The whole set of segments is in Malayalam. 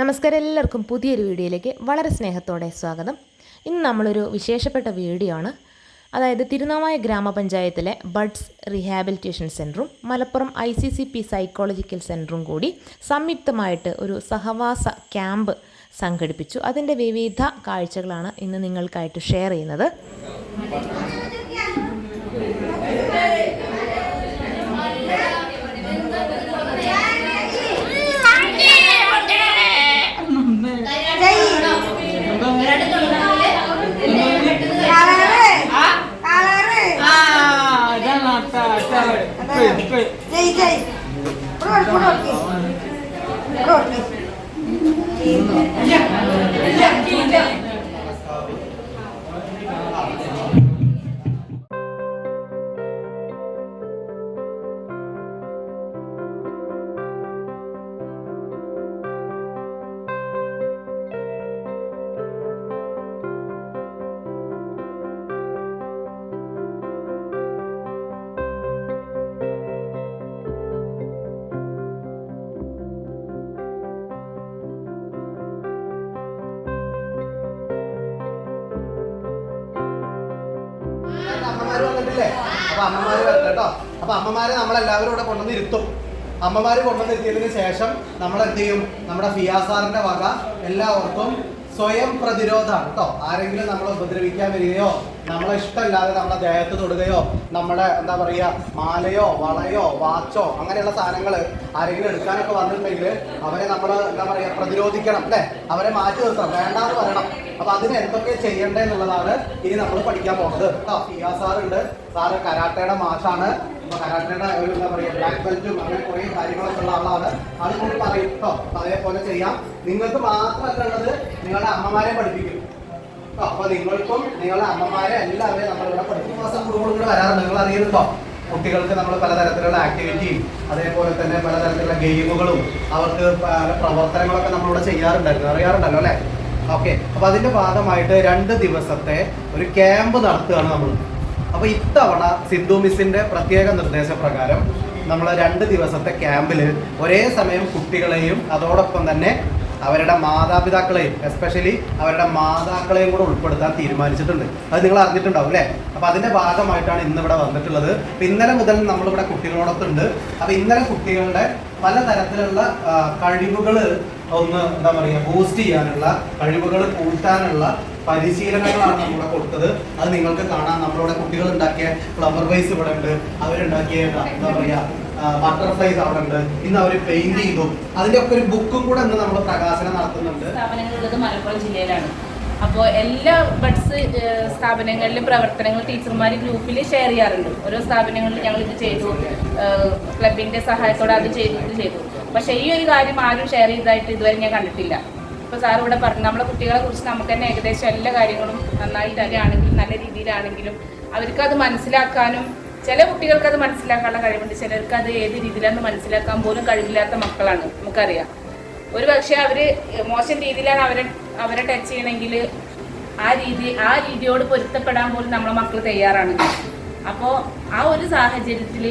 നമസ്കാരം എല്ലാവർക്കും പുതിയൊരു വീഡിയോയിലേക്ക് വളരെ സ്നേഹത്തോടെ സ്വാഗതം. ഇന്ന് നമ്മളൊരു വിശേഷപ്പെട്ട വീഡിയോ ആണ്. അതായത് തിരുനാവായ ഗ്രാമപഞ്ചായത്തിലെ ബഡ്സ് റീഹാബിലിറ്റേഷൻ സെന്ററും Malappuram I C C P psychological സെന്ററും കൂടി സംയുക്തമായിട്ട് ഒരു സഹവാസ ക്യാമ്പ് സംഘടിപ്പിച്ചു. അതിന്റെ വിവിധ കാഴ്ചകളാണ് ഇന്ന് നിങ്ങൾക്കായിട്ട് ഷെയർ ചെയ്യുന്നത്. ജയ് ജയ് ഇവിടെ അമ്മമാര് വന്നിട്ടില്ലേ? അപ്പൊ അമ്മമാര് വരട്ടെ കേട്ടോ. അപ്പൊ അമ്മമാരെ നമ്മളെല്ലാവരും ഇവിടെ കൊണ്ടുവന്ന് ഇരുത്തും. അമ്മമാര് കൊണ്ടുവന്നിരുത്തിയതിന് ശേഷം നമ്മൾ എന്ത് ചെയ്യും? നമ്മുടെ ഫിയാസാറിന്റെ വക എല്ലാവർക്കും സ്വയം പ്രതിരോധമാണ് കേട്ടോ. ആരെങ്കിലും നമ്മളെ ഉപദ്രവിക്കാൻ വരികയോ നമ്മളെ ഇഷ്ടമില്ലാതെ നമ്മളെ ദേഹത്ത് തൊടുകയോ നമ്മുടെ എന്താ പറയുക മാലയോ വളയോ വാച്ചോ അങ്ങനെയുള്ള സാധനങ്ങൾ ആരെങ്കിലും എടുക്കാനൊക്കെ വന്നിട്ടുണ്ടെങ്കിൽ അവരെ നമ്മൾ എന്താ പറയുക പ്രതിരോധിക്കണം അല്ലേ? അവരെ മാറ്റി നിർത്തണം വേണ്ടാന്ന് പറയണം. അപ്പൊ അതിന് എന്തൊക്കെ ചെയ്യണ്ടേ എന്നുള്ളതാണ് ഇനി നമ്മൾ പഠിക്കാൻ പോകുന്നത്. ഫിയാ സാറുണ്ട്. സാറ് കരാട്ടയുടെ മാഷാണ്. ഇപ്പൊ കരാട്ടയുടെ ഒരു എന്താ പറയുക ബ്ലാക്ക് ബെൽറ്റും അങ്ങനെ കുറേ കാര്യങ്ങളൊക്കെ ഉള്ള ആളാണ്. അത് കൂടി പറയും കേട്ടോ അതേപോലെ ചെയ്യാം. നിങ്ങൾക്ക് മാത്രമല്ല ഉള്ളത് നിങ്ങളുടെ അമ്മമാരെ പഠിപ്പിക്കും. അപ്പൊ നിങ്ങൾക്കും നിങ്ങളുടെ അമ്മമാരെ എല്ലാവരെയും നമ്മളിവിടെ പഠിക്കുന്ന മാസം കുടുംബം കൂടെ വരാറുണ്ട്. നിങ്ങൾ അറിയുന്നുണ്ടോ? കുട്ടികൾക്ക് നമ്മൾ പലതരത്തിലുള്ള ആക്ടിവിറ്റിയും അതേപോലെ തന്നെ പലതരത്തിലുള്ള ഗെയിമുകളും അവർക്ക് പല പ്രവർത്തനങ്ങളൊക്കെ നമ്മളിവിടെ ചെയ്യാറുണ്ടായിരുന്നു. അറിയാറുണ്ടല്ലോ അല്ലേ? ഓക്കെ. അപ്പൊ അതിന്റെ ഭാഗമായിട്ട് രണ്ട് ദിവസത്തെ ഒരു ക്യാമ്പ് നടത്തുകയാണ് നമ്മൾ. അപ്പൊ ഇത്തവണ സിദ്ധു മിസ്സിന്റെ പ്രത്യേക നിർദ്ദേശപ്രകാരം നമ്മൾ രണ്ട് ദിവസത്തെ ക്യാമ്പിൽ ഒരേ സമയം കുട്ടികളെയും അതോടൊപ്പം തന്നെ അവരുടെ മാതാപിതാക്കളെയും എസ്പെഷ്യലി അവരുടെ മാതാക്കളെയും കൂടെ ഉൾപ്പെടുത്താൻ തീരുമാനിച്ചിട്ടുണ്ട്. അത് നിങ്ങൾ അറിഞ്ഞിട്ടുണ്ടാവും അല്ലേ? അപ്പൊ അതിന്റെ ഭാഗമായിട്ടാണ് ഇന്ന് ഇവിടെ വന്നിട്ടുള്ളത്. അപ്പൊ ഇന്നലെ മുതൽ നമ്മളിവിടെ കുട്ടികളോടൊത്തുണ്ട്. ഉണ്ട് അപ്പൊ ഇന്നലെ കുട്ടികളുടെ പലതരത്തിലുള്ള കഴിവുകൾ ഒന്ന് എന്താ പറയുക ബൂസ്റ്റ് ചെയ്യാനുള്ള കഴിവുകൾ കൂട്ടാനുള്ള പരിശീലനങ്ങളാണ് നമ്മളിവിടെ കൊടുത്തത്. അത് നിങ്ങൾക്ക് കാണാം. നമ്മളിവിടെ കുട്ടികൾ ഉണ്ടാക്കിയ ഫ്ലവർ വൈസ് ഇവിടെ ഉണ്ട്. അവരുണ്ടാക്കിയ എന്താ പറയാ ബട്ടർഫ്ലൈസ് അവിടെ ഉണ്ട്. ഇന്ന് അവർ പെയിന്റ് ചെയ്തു. അതിന്റെ ഒക്കെ ഒരു ബുക്കും കൂടെ ഇന്ന് നമ്മൾ പ്രകാശനം നടത്തുന്നുണ്ട്. സ്ഥാപനങ്ങളുള്ളത് മലപ്പുറം ജില്ലയിലാണ്. അപ്പോൾ എല്ലാ ബഡ്സ് സ്ഥാപനങ്ങളിലും പ്രവർത്തനങ്ങൾ ടീച്ചർമാർ ഗ്രൂപ്പിൽ ഷെയർ ചെയ്യാറുണ്ട്. ഓരോ സ്ഥാപനങ്ങളിലും ഞങ്ങൾ ഇത് ചെയ്തു. ക്ലബിന്റെ സഹായത്തോടെ അത് ചെയ്തു ഇത് ചെയ്തു. പക്ഷേ ഈ ഒരു കാര്യം ആരും ഷെയർ ചെയ്തതായിട്ട് ഇതുവരെ ഞാൻ കണ്ടിട്ടില്ല. ഇപ്പോൾ സാർ ഇവിടെ പറഞ്ഞു നമ്മളെ കുട്ടികളെ കുറിച്ച് നമുക്ക് തന്നെ ഏകദേശം എല്ലാ കാര്യങ്ങളും നന്നായിട്ട് അറിയാണെങ്കിലും നല്ല രീതിയിലാണെങ്കിലും അവർക്ക് അത് മനസ്സിലാക്കാനും ചില കുട്ടികൾക്ക് അത് മനസ്സിലാക്കാനുള്ള കഴിവുണ്ട്. ചിലർക്ക് അത് ഏത് രീതിയിലാണെന്ന് മനസ്സിലാക്കാൻ പോലും കഴിവില്ലാത്ത മക്കളാണ്. നമുക്കറിയാം. ഒരു പക്ഷെ അവർ മോശം രീതിയിലാണ് അവരെ അവരെ ടച്ച് ചെയ്യണമെങ്കിൽ ആ രീതി ആ രീതിയോട് പൊരുത്തപ്പെടാൻ പോലും നമ്മളെ മക്കൾ തയ്യാറാണ്. അപ്പോൾ ആ ഒരു സാഹചര്യത്തിൽ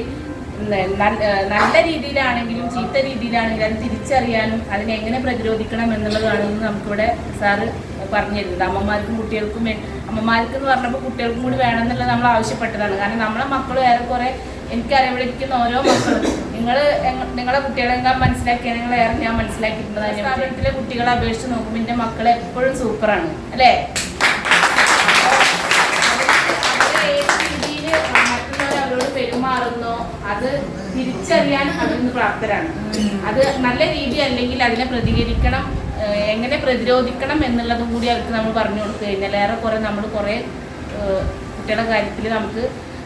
നല്ല രീതിയിലാണെങ്കിലും ചീത്ത രീതിയിലാണെങ്കിലും അത് തിരിച്ചറിയാനും അതിനെ എങ്ങനെ പ്രതിരോധിക്കണം എന്നുള്ളതാണ് നമുക്കിവിടെ സാറ് പറഞ്ഞു തരുന്നത് അമ്മമാർക്കും കുട്ടികൾക്കും അമ്മമാർക്ക് എന്ന് പറഞ്ഞപ്പോൾ കുട്ടികൾക്കും കൂടി വേണം എന്നുള്ളത് നമ്മൾ ആവശ്യപ്പെട്ടതാണ്. കാരണം നമ്മളെ മക്കൾ ഏറെക്കുറെ എനിക്കറിയാം ഇവിടെ ഓരോ മക്കളും. നിങ്ങൾ നിങ്ങളെ കുട്ടികളെല്ലാം മനസ്സിലാക്കിയ? നിങ്ങൾ ഏറെ ഞാൻ മനസ്സിലാക്കിയിട്ടുണ്ട് തന്നെ സ്ഥാപനത്തിലെ കുട്ടികളെ അപേക്ഷിച്ച് നോക്കുമ്പോൾ എന്റെ മക്കൾ എപ്പോഴും സൂപ്പറാണ്. അല്ലേ? അത് തിരിച്ചറിയാൻ അതിന് പ്രാപ്തരാണ്. അത് നല്ല രീതി അല്ലെങ്കിൽ അതിനെ പ്രതികരിക്കണം എങ്ങനെ പ്രതിരോധിക്കണം എന്നുള്ളതും കൂടി അവർക്ക് നമ്മൾ പറഞ്ഞു കൊടുത്തു കഴിഞ്ഞാൽ ഏറെ കുറെ നമ്മൾ കുറെ കുട്ടികളുടെ കാര്യത്തിൽ നമുക്ക്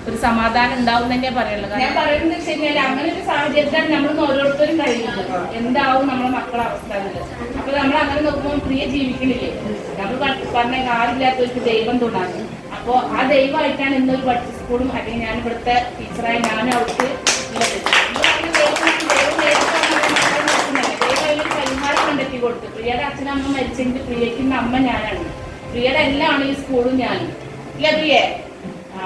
ഒരു സമാധാനം ഉണ്ടാവും തന്നെയാ പറയുള്ളത് ഞാൻ പറയുന്നത് വെച്ച് കഴിഞ്ഞാൽ അങ്ങനെ ഒരു സാഹചര്യത്തിലാണ് നമ്മൾ ഓരോരുത്തരും കഴിയുന്നത്. എന്താവും നമ്മുടെ മക്കളെ അവസ്ഥ അപ്പൊ നമ്മൾ അങ്ങനെ നോക്കുമ്പോൾ പ്രിയ ജീവിക്കണില്ലേ നമ്മൾ പറഞ്ഞ ആരില്ലാത്തവർക്ക് ദൈവം തോന്നാണ് അപ്പോൾ ആ ദൈവമായിട്ടാണ് ഇന്നൊരു പഠിച്ച സ്കൂളും അല്ലെങ്കിൽ ഞാൻ ഇവിടുത്തെ ടീച്ചറായി ഞാൻ അവർക്ക് ഉള്ളത്. കണ്ടെത്തി കൊടുത്തു പ്രിയയുടെ അച്ഛനമ്മ മരിച്ചെങ്കിൽ പ്രിയയ്ക്ക് അമ്മ ഞാനാണ്. പ്രിയയുടെ എല്ലാമാണ് ഈ സ്കൂളും ഞാനും. ഇല്ല പ്രിയേ?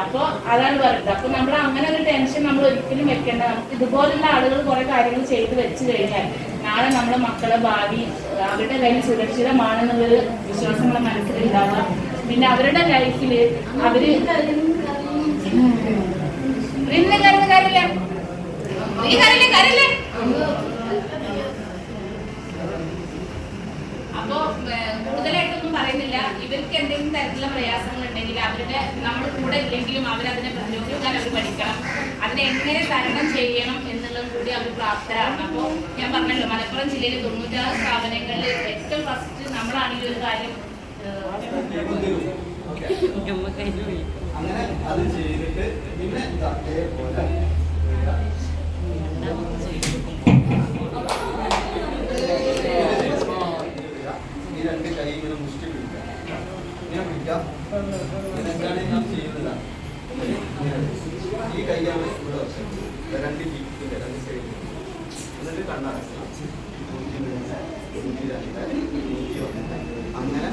അപ്പൊ അതാണ് പറയുന്നത് അപ്പൊ നമ്മൾ അങ്ങനെ ഒരു ടെൻഷൻ നമ്മൾ ഒരിക്കലും വെക്കേണ്ട. നമുക്ക് ഇതുപോലുള്ള ആളുകൾ കുറെ കാര്യങ്ങൾ ചെയ്ത് വെച്ച് കഴിഞ്ഞാൽ നാളെ നമ്മുടെ മക്കളെ ഭാവി അവരുടെ കയ്യിൽ സുരക്ഷിതമാണെന്നുള്ളൊരു വിശ്വാസം നമ്മുടെ മനസ്സിലുണ്ടാവുക പിന്നെ അവരുടെ ലൈഫിൽ അവർ ഇന്ന് കരുന്ന് കാര്യമില്ല നീ കരയില്ലേ? കരയില്ലേ? അപ്പോ കൂടുതലായിട്ടൊന്നും പറയുന്നില്ല. ഇവർക്ക് എന്തെങ്കിലും തരത്തിലുള്ള പ്രയാസങ്ങൾ ഉണ്ടെങ്കിൽ അവരുടെ നമ്മൾ കൂടെ ഇല്ലെങ്കിലും അവരതിനെ പ്രതിരോധിക്കാൻ അവർ പഠിക്കണം. അതിനെ എങ്ങനെ തരണം ചെയ്യണം എന്നുള്ളത് കൂടി അവർ പ്രാപ്തരാണ് അപ്പോൾ ഞാൻ പറഞ്ഞല്ലോ മലപ്പുറം ജില്ലയിലെ തൊണ്ണൂറ്റാറ് സ്ഥാപനങ്ങളിൽ ഏറ്റവും ഫസ്റ്റ് നമ്മളാണെങ്കിൽ ഒരു കാര്യം അങ്ങനെ അത് ചെയ്തിട്ട് പിന്നെ ഇതാ ഇതേപോലെ ഈ രണ്ട് കൈ ഇങ്ങനെ മുഷ്ടി പിടിക്കുക ഇങ്ങനെ പിടിക്കാം എന്താണ് ഞാൻ ചെയ്യുന്നത് ഈ കൈയാണ് ഇവിടെ വെച്ചത് രണ്ട് ചീപ്പിന്റെ രണ്ട് സൈഡിൽ എന്നിട്ട് കണ്ണടക്കുക നൂറ്റി മൂന്ന് നൂറ്റി രണ്ട് നൂറ്റി ഒന്ന് അങ്ങനെ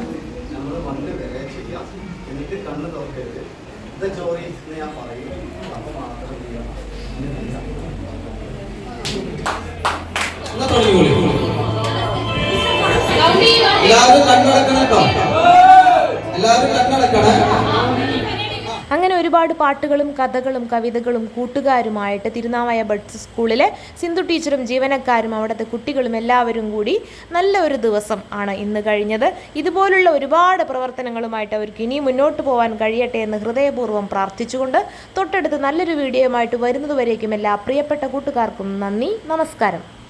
നമ്മൾ വന്ന് വരെ ചെയ്യാം. എന്നിട്ട് കണ്ണ് തുറക്കരുത്. ഇത് ജോലി എന്ന് ഞാൻ പറയും. അപ്പോൾ മാത്രം ചെയ്യാം. എല്ലാവരും കണ്ണടക്കണം കേട്ടോ. എല്ലാവരും ഒരുപാട് പാട്ടുകളും കഥകളും കവിതകളും കൂട്ടുകാരുമായിട്ട് തിരുനാവായ ബഡ്സ് സ്കൂളിലെ സിന്ധു ടീച്ചറും ജീവനക്കാരും അവിടുത്തെ കുട്ടികളും എല്ലാവരും കൂടി നല്ല ഒരു ദിവസം ആണ് ഇന്ന് കഴിഞ്ഞത്. ഇതുപോലുള്ള ഒരുപാട് പ്രവർത്തനങ്ങളുമായിട്ട് അവർക്ക് ഇനി മുന്നോട്ട് പോകാൻ കഴിയട്ടെ എന്ന് ഹൃദയപൂർവം പ്രാർത്ഥിച്ചുകൊണ്ട് തൊട്ടടുത്ത് നല്ലൊരു വീഡിയോയുമായിട്ട് വരുന്നതുവരേക്കും എല്ലാ പ്രിയപ്പെട്ട കൂട്ടുകാർക്കും നന്ദി നമസ്കാരം.